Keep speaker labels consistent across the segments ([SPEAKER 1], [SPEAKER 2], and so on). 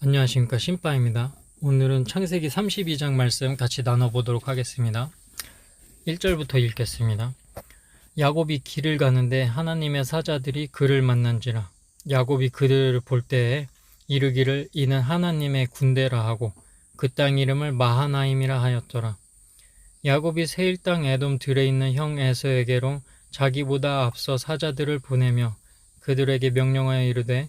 [SPEAKER 1] 안녕하십니까 신바입니다. 오늘은 창세기 32장 말씀 같이 나눠보도록 하겠습니다. 1절부터 읽겠습니다. 야곱이 길을 가는데 하나님의 사자들이 그를 만난지라 야곱이 그들을 볼 때에 이르기를 이는 하나님의 군대라 하고 그 땅 이름을 마하나임이라 하였더라. 야곱이 세일 땅 에돔 들에 있는 형 에서에게로 자기보다 앞서 사자들을 보내며 그들에게 명령하여 이르되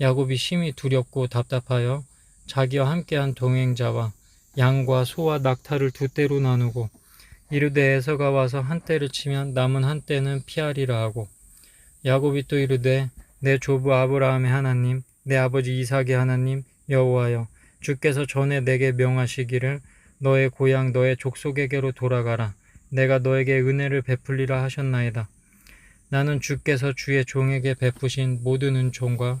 [SPEAKER 1] 야곱이 심히 두렵고 답답하여 자기와 함께한 동행자와 양과 소와 낙타를 두 떼로 나누고 이르되 에서가 와서 한 떼를 치면 남은 한 떼는 피하리라 하고 야곱이 또 이르되 내 조부 아브라함의 하나님 내 아버지 이삭의 하나님 여호와여 주께서 전에 내게 명하시기를 너의 고향 너의 족속에게로 돌아가라. 내가 너에게 은혜를 베풀리라 하셨나이다. 나는 주께서 주의 종에게 베푸신 모든 은총과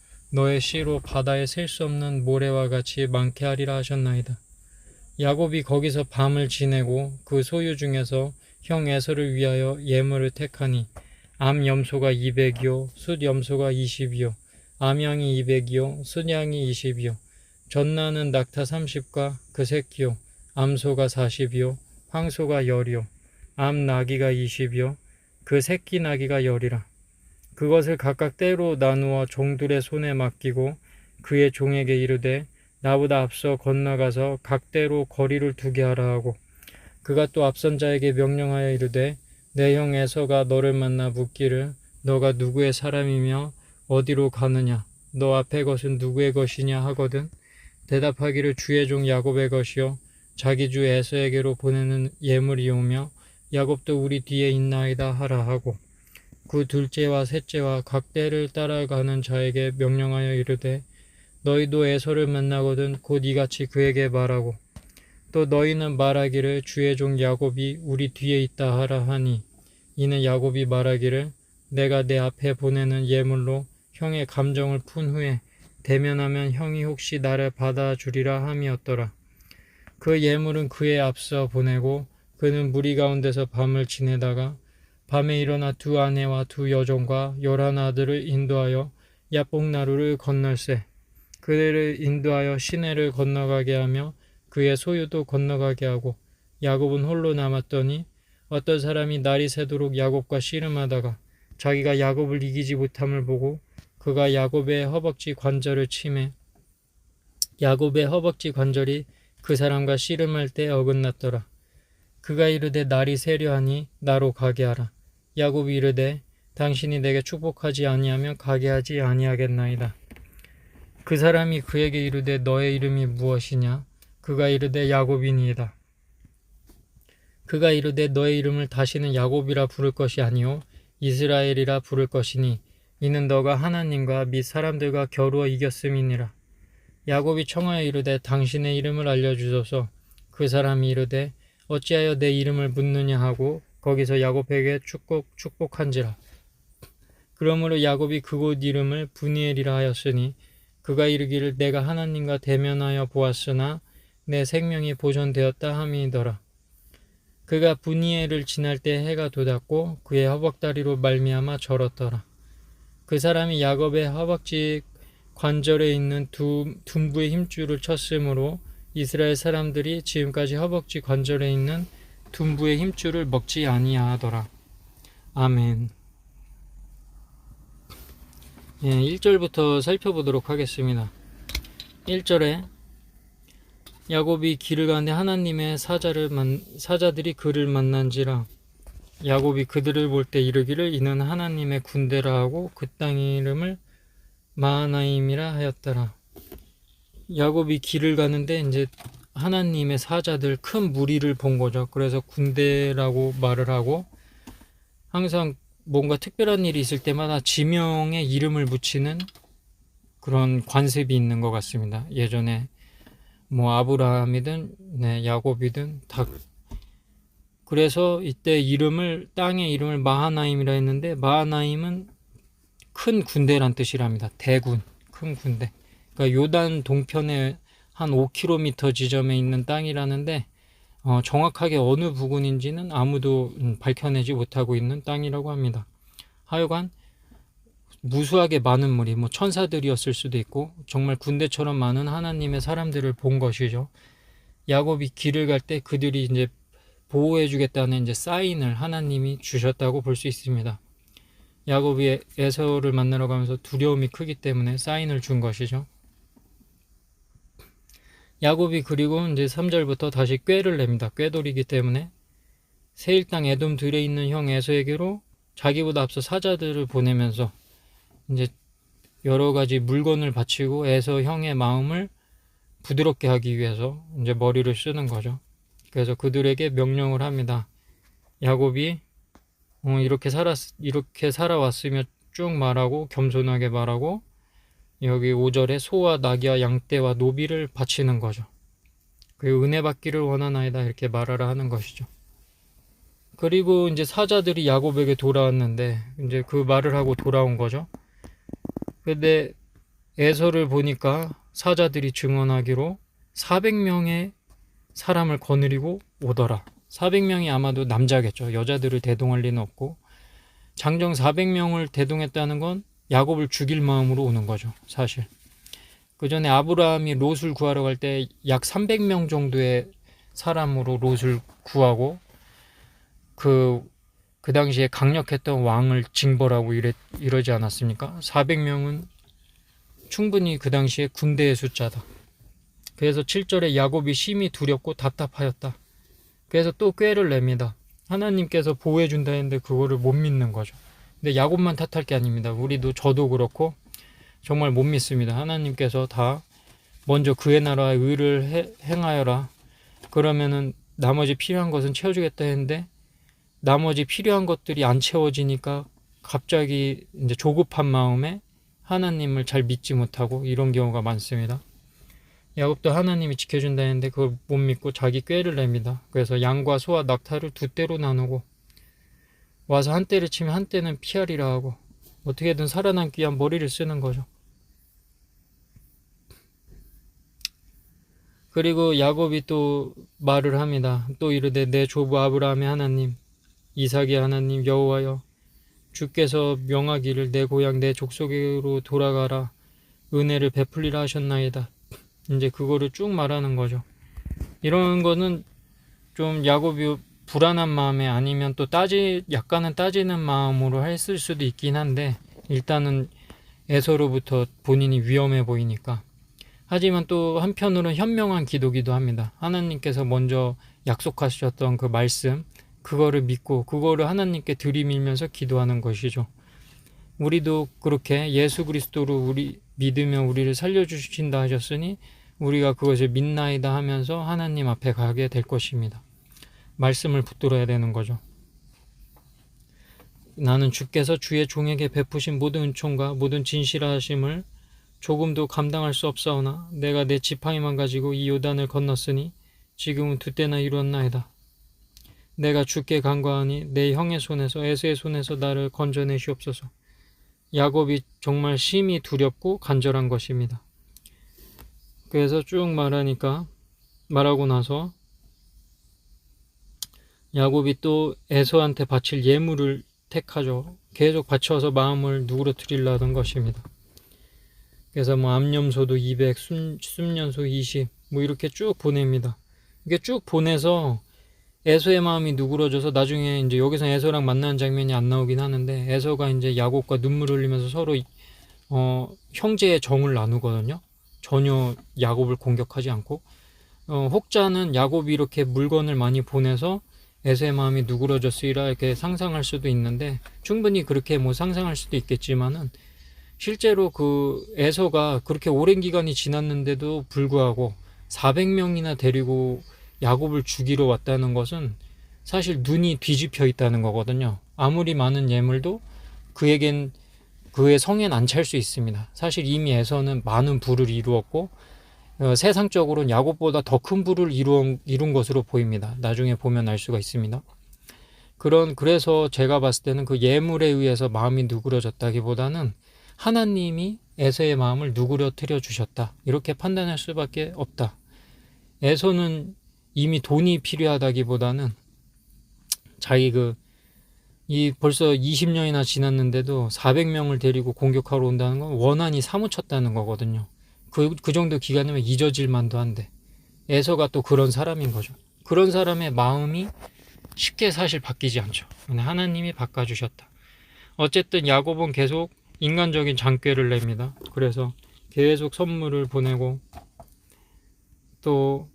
[SPEAKER 1] 너의 씨로 바다에 셀 수 없는 모래와 같이 많게 하리라 하셨나이다. 야곱이 거기서 밤을 지내고 그 소유 중에서 형 에서를 위하여 예물을 택하니 암 염소가 200이요 숫 염소가 20이요 암양이 200이요 숫양이 20이요 전나는 낙타 30과 그 새끼요 암소가 40이요 황소가 10이요 암 나귀가 20이요 그 새끼 나귀가 10이라 그것을 각각 때로 나누어 종들의 손에 맡기고 그의 종에게 이르되 나보다 앞서 건너가서 각대로 거리를 두게 하라 하고 그가 또 앞선 자에게 명령하여 이르되 내 형 에서가 너를 만나 묻기를 너가 누구의 사람이며 어디로 가느냐? 너 앞에 것은 누구의 것이냐? 하거든 대답하기를 주의 종 야곱의 것이요 자기 주 에서에게로 보내는 예물이오며 야곱도 우리 뒤에 있나이다 하라 하고 그 둘째와 셋째와 각 대를 따라가는 자에게 명령하여 이르되 너희도 에서를 만나거든 곧 이같이 그에게 말하고 또 너희는 말하기를 주의 종 야곱이 우리 뒤에 있다 하라 하니 이는 야곱이 말하기를 내가 내 앞에 보내는 예물로 형의 감정을 푼 후에 대면하면 형이 혹시 나를 받아주리라 함이었더라. 그 예물은 그의 앞서 보내고 그는 무리 가운데서 밤을 지내다가 밤에 일어나 두 아내와 두 여종과 열한 아들을 인도하여 야뽕나루를 건널세 그들을 인도하여 시내를 건너가게 하며 그의 소유도 건너가게 하고 야곱은 홀로 남았더니 어떤 사람이 날이 새도록 야곱과 씨름하다가 자기가 야곱을 이기지 못함을 보고 그가 야곱의 허벅지 관절을 치매 야곱의 허벅지 관절이 그 사람과 씨름할 때 어긋났더라. 그가 이르되 날이 새려하니 나로 가게 하라. 야곱이 이르되 당신이 내게 축복하지 아니하면 가게 하지 아니하겠나이다. 그 사람이 그에게 이르되 너의 이름이 무엇이냐? 그가 이르되 야곱이니이다. 그가 이르되 너의 이름을 다시는 야곱이라 부를 것이 아니요 이스라엘이라 부를 것이니 이는 너가 하나님과 및 사람들과 겨루어 이겼음이니라. 야곱이 청하여 이르되 당신의 이름을 알려주소서. 그 사람이 이르되 어찌하여 내 이름을 묻느냐 하고 거기서 야곱에게 축복 축복한지라. 그러므로 야곱이 그곳 이름을 분이엘이라 하였으니 그가 이르기를 내가 하나님과 대면하여 보았으나 내 생명이 보존되었다 함이더라. 그가 분이엘을 지날 때 해가 돋았고 그의 허벅다리로 말미암아 절었더라. 그 사람이 야곱의 허벅지 관절에 있는 두 둔부의 힘줄을 쳤으므로 이스라엘 사람들이 지금까지 허벅지 관절에 있는 둔부의 힘줄을 먹지 아니하더라. 아멘. 예, 1절부터 살펴보도록 하겠습니다. 1절에 야곱이 길을 가는데 하나님의 사자를 만, 사자들이 그를 만난지라 야곱이 그들을 볼 때 이르기를 이는 하나님의 군대라 하고 그 땅 이름을 마하나임이라 하였더라. 야곱이 길을 가는데 이제 하나님의 사자들 큰 무리를 본 거죠. 그래서 군대라고 말을 하고 항상 뭔가 특별한 일이 있을 때마다 지명에 이름을 붙이는 그런 관습이 있는 것 같습니다. 예전에 뭐 아브라함이든 네, 야곱이든 다 그래서 이때 이름을 땅의 이름을 마하나임이라 했는데 마하나임은 큰 군대란 뜻이랍니다. 대군, 큰 군대. 그러니까 요단 동편에 한 5km 지점에 있는 땅이라는데 어, 정확하게 어느 부근인지는 아무도 음, 밝혀내지 못하고 있는 땅이라고 합니다. 하여간 무수하게 많은 무리, 뭐 천사들이었을 수도 있고 정말 군대처럼 많은 하나님의 사람들을 본 것이죠. 야곱이 길을 갈 때 그들이 이제 보호해 주겠다는 이제 사인을 하나님이 주셨다고 볼 수 있습니다. 야곱이 에서를 만나러 가면서 두려움이 크기 때문에 사인을 준 것이죠. 야곱이 그리고 이제 3절부터 다시 꾀를 냅니다. 꾀돌이기 때문에 세일 땅 에돔 들에 있는 형 에서에게로 자기보다 앞서 사자들을 보내면서 이제 여러 가지 물건을 바치고 에서 형의 마음을 부드럽게 하기 위해서 이제 머리를 쓰는 거죠. 그래서 그들에게 명령을 합니다. 야곱이 어, 이렇게 살았 이렇게 살아왔으며 쭉 말하고 겸손하게 말하고 여기 5절에 소와 낙이와 양떼와 노비를 바치는 거죠. 그 은혜 받기를 원하나이다 이렇게 말하라 하는 것이죠. 그리고 이제 사자들이 야곱에게 돌아왔는데 이제 그 말을 하고 돌아온 거죠. 근데 에서를 보니까 사자들이 증언하기로 400명의 사람을 거느리고 오더라. 400명이 아마도 남자겠죠. 여자들을 대동할 리는 없고 장정 400명을 대동했다는 건 야곱을 죽일 마음으로 오는 거죠. 사실. 그 전에 아브라함이 롯을 구하러 갈 때 약 300명 정도의 사람으로 롯을 구하고 그, 그 당시에 강력했던 왕을 징벌하고 이래, 이러지 않았습니까? 400명은 충분히 그 당시에 군대의 숫자다. 그래서 7절에 야곱이 심히 두렵고 답답하였다. 그래서 또 꾀를 냅니다. 하나님께서 보호해준다 했는데 그거를 못 믿는 거죠. 근데 야곱만 탓할 게 아닙니다. 우리도 저도 그렇고 정말 못 믿습니다. 하나님께서 다 먼저 그의 나라의 의를 해, 행하여라. 그러면은 나머지 필요한 것은 채워주겠다 했는데 나머지 필요한 것들이 안 채워지니까 갑자기 이제 조급한 마음에 하나님을 잘 믿지 못하고 이런 경우가 많습니다. 야곱도 하나님이 지켜준다 했는데 그걸 못 믿고 자기 꾀를 냅니다. 그래서 양과 소와 낙타를 두 떼로 나누고 와서 한 떼를 치면 한 떼는 피하리라 하고 어떻게든 살아남기 위한 머리를 쓰는 거죠. 그리고 야곱이 또 말을 합니다. 또 이르되 내 조부 아브라함의 하나님, 이삭의 하나님 여호와여, 주께서 명하기를 내 고향 내 족속으로 돌아가라 은혜를 베풀리라 하셨나이다. 이제 그거를 쭉 말하는 거죠. 이런 거는 좀 야곱이 불안한 마음에 아니면 또 따지 약간은 따지는 마음으로 했을 수도 있긴 한데 일단은 에서로부터 본인이 위험해 보이니까 하지만 또 한편으로는 현명한 기도기도 합니다. 하나님께서 먼저 약속하셨던 그 말씀 그거를 믿고 그거를 하나님께 들이밀면서 기도하는 것이죠. 우리도 그렇게 예수 그리스도로 우리 믿으면 우리를 살려 주신다 하셨으니 우리가 그것을 믿나이다 하면서 하나님 앞에 가게 될 것입니다. 말씀을 붙들어야 되는 거죠. 나는 주께서 주의 종에게 베푸신 모든 은총과 모든 진실하심을 조금도 감당할 수 없사오나 내가 내 지팡이만 가지고 이 요단을 건넜으니 지금은 두 때나 이루었나이다. 내가 주께 간과하니 내 형의 손에서 에서의 손에서 나를 건져내시옵소서. 야곱이 정말 심히 두렵고 간절한 것입니다. 그래서 쭉 말하니까 말하고 나서 야곱이 또 에서한테 바칠 예물을 택하죠. 계속 바쳐서 마음을 누그러뜨리려던 것입니다. 그래서 뭐 암염소도 200, 순, 순년소 20, 뭐 이렇게 쭉 보냅니다. 이게 쭉 보내서 에서의 마음이 누그러져서 나중에 이제 여기서 에서랑 만나는 장면이 안 나오긴 하는데 에서가 이제 야곱과 눈물 흘리면서 서로 어, 형제의 정을 나누거든요. 전혀 야곱을 공격하지 않고 어, 혹자는 야곱이 이렇게 물건을 많이 보내서 에서의 마음이 누그러졌으리라 이렇게 상상할 수도 있는데 충분히 그렇게 뭐 상상할 수도 있겠지만은 실제로 그 에서가 그렇게 오랜 기간이 지났는데도 불구하고 400명이나 데리고 야곱을 죽이러 왔다는 것은 사실 눈이 뒤집혀 있다는 거거든요. 아무리 많은 예물도 그에겐 그의 성엔 안 찰 수 있습니다. 사실 이미 에서는 많은 부를 이루었고 어, 세상적으로는 야곱보다 더 큰 부를 이룬, 이룬 것으로 보입니다. 나중에 보면 알 수가 있습니다. 그런 그래서 제가 봤을 때는 그 예물에 의해서 마음이 누그러졌다기보다는 하나님이 에서의 마음을 누그러뜨려 주셨다. 이렇게 판단할 수밖에 없다. 에서는 이미 돈이 필요하다기보다는 자기 그 이 벌써 20년이나 지났는데도 400명을 데리고 공격하러 온다는 건 원한이 사무쳤다는 거거든요. 그, 그 정도 기간이면 잊어질 만도 한데 에서가 또 그런 사람인 거죠. 그런 사람의 마음이 쉽게 사실 바뀌지 않죠. 하나님이 바꿔주셨다. 어쨌든 야곱은 계속 인간적인 장꾀를 냅니다. 그래서 계속 선물을 보내고 또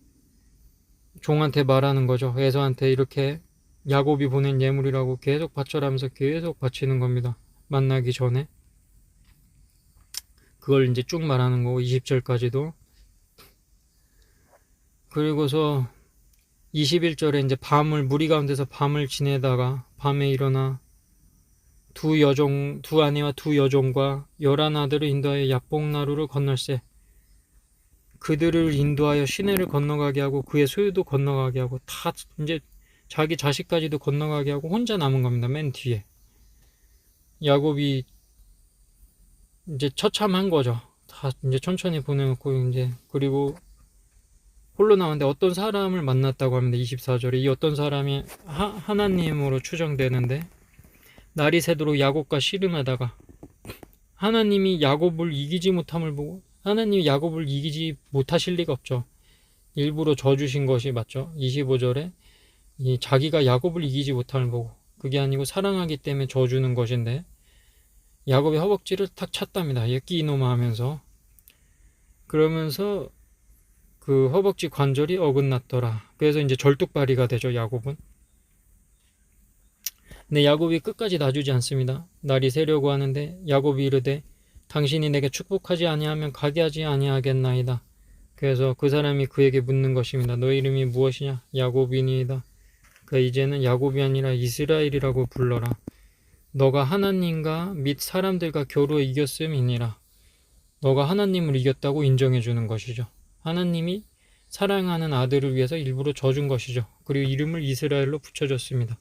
[SPEAKER 1] 종한테 말하는 거죠. 에서한테 이렇게 야곱이 보낸 예물이라고 계속 바쳐라면서 계속 바치는 겁니다. 만나기 전에. 그걸 이제 쭉 말하는 거고 20절까지도 그리고서 21절에 이제 밤을 무리 가운데서 밤을 지내다가 밤에 일어나 두 여종 두 아내와 두 여종과 열한 아들을 인도하여 야복나루를 건널세 그들을 인도하여 시내를 건너가게 하고 그의 소유도 건너가게 하고 다 이제 자기 자식까지도 건너가게 하고 혼자 남은 겁니다. 맨 뒤에 야곱이 이제 처참한 거죠. 다 이제 천천히 보내놓고 이제 그리고 홀로 나왔는데 어떤 사람을 만났다고 합니다. 24절에 이 어떤 사람이 하, 하나님으로 추정되는데 날이 새도록 야곱과 씨름하다가 하나님이 야곱을 이기지 못함을 보고 하나님이 야곱을 이기지 못하실 리가 없죠. 일부러 져주신 것이 맞죠. 25절에 이 자기가 야곱을 이기지 못함을 보고 그게 아니고 사랑하기 때문에 져주는 것인데 야곱의 허벅지를 탁 찼답니다. 예끼 이놈아 하면서 그러면서 그 허벅지 관절이 어긋났더라. 그래서 이제 절뚝발이가 되죠. 야곱은. 근데 야곱이 끝까지 놔주지 않습니다. 날이 새려고 하는데 야곱이 이르되 당신이 내게 축복하지 아니하면 가게 하지 아니하겠나이다. 그래서 그 사람이 그에게 묻는 것입니다. 너 이름이 무엇이냐? 야곱이니이다. 그 이제는 야곱이 아니라 이스라엘이라고 불러라. 너가 하나님과 및 사람들과 겨루어 이겼음이니라. 너가 하나님을 이겼다고 인정해 주는 것이죠. 하나님이 사랑하는 아들을 위해서 일부러 져준 것이죠. 그리고 이름을 이스라엘로 붙여줬습니다.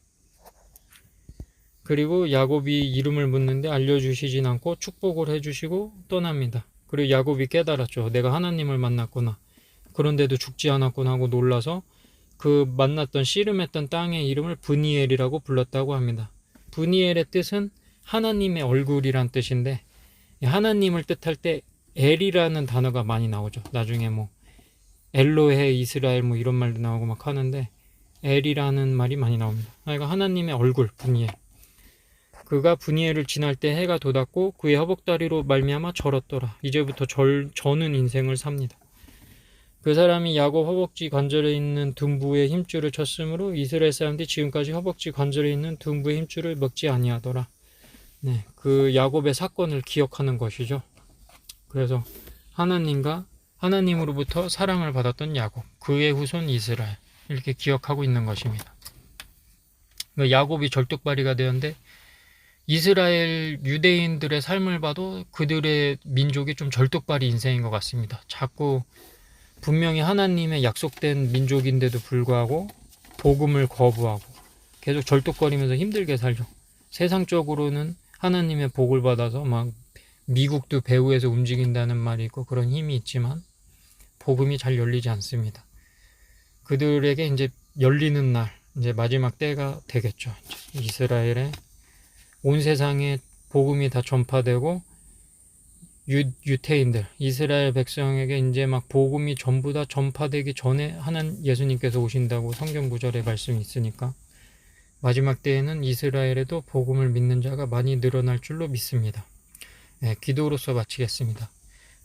[SPEAKER 1] 그리고 야곱이 이름을 묻는데 알려주시진 않고 축복을 해주시고 떠납니다. 그리고 야곱이 깨달았죠. 내가 하나님을 만났구나. 그런데도 죽지 않았구나 하고 놀라서 그 만났던 씨름했던 땅의 이름을 브니엘이라고 불렀다고 합니다. 브니엘의 뜻은 하나님의 얼굴이란 뜻인데 하나님을 뜻할 때 엘이라는 단어가 많이 나오죠. 나중에 뭐 엘로헤 이스라엘 뭐 이런 말도 나오고 막 하는데 엘이라는 말이 많이 나옵니다. 그러니까 하나님의 얼굴 브니엘. 그가 브니엘을 지날 때 해가 돋았고 그의 허벅다리로 말미암아 절었더라. 이제부터 절 저는 인생을 삽니다. 그 사람이 야곱 허벅지 관절에 있는 둔부의 힘줄을 쳤으므로 이스라엘 사람들이 지금까지 허벅지 관절에 있는 둔부의 힘줄을 먹지 아니하더라. 네, 그 야곱의 사건을 기억하는 것이죠. 그래서 하나님과 하나님으로부터 사랑을 받았던 야곱, 그의 후손 이스라엘 이렇게 기억하고 있는 것입니다. 그 야곱이 절뚝발이가 되었는데 이스라엘 유대인들의 삶을 봐도 그들의 민족이 좀 절뚝발이 인생인 것 같습니다. 자꾸 분명히 하나님의 약속된 민족인데도 불구하고 복음을 거부하고 계속 절뚝거리면서 힘들게 살죠. 세상적으로는 하나님의 복을 받아서 막 미국도 배후에서 움직인다는 말이 있고 그런 힘이 있지만 복음이 잘 열리지 않습니다. 그들에게 이제 열리는 날, 이제 마지막 때가 되겠죠. 이제 이스라엘의 온 세상에 복음이 다 전파되고 유, 유태인들, 이스라엘 백성에게 이제 막 복음이 전부 다 전파되기 전에 하는 예수님께서 오신다고 성경 구절에 말씀이 있으니까 마지막 때에는 이스라엘에도 복음을 믿는 자가 많이 늘어날 줄로 믿습니다. 네, 기도로서 마치겠습니다.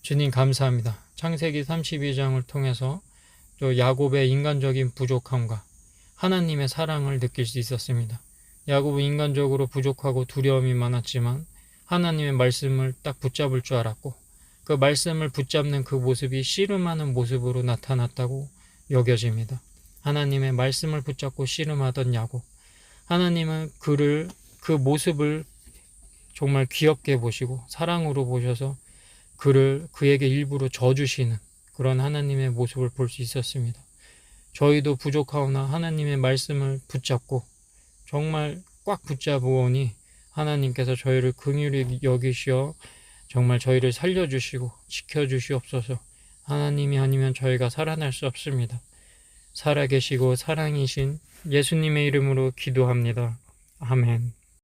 [SPEAKER 1] 주님 감사합니다. 창세기 32장을 통해서 또 야곱의 인간적인 부족함과 하나님의 사랑을 느낄 수 있었습니다. 야곱은 인간적으로 부족하고 두려움이 많았지만 하나님의 말씀을 딱 붙잡을 줄 알았고 그 말씀을 붙잡는 그 모습이 씨름하는 모습으로 나타났다고 여겨집니다. 하나님의 말씀을 붙잡고 씨름하던 야곱. 하나님은 그를 그 모습을 정말 귀엽게 보시고 사랑으로 보셔서 그를 그에게 일부러 져주시는 그런 하나님의 모습을 볼 수 있었습니다. 저희도 부족하오나 하나님의 말씀을 붙잡고 정말 꽉 붙잡으오니 하나님께서 저희를 긍휼히 여기시어 정말 저희를 살려주시고 지켜주시옵소서. 하나님이 아니면 저희가 살아날 수 없습니다. 살아계시고 사랑이신 예수님의 이름으로 기도합니다. 아멘.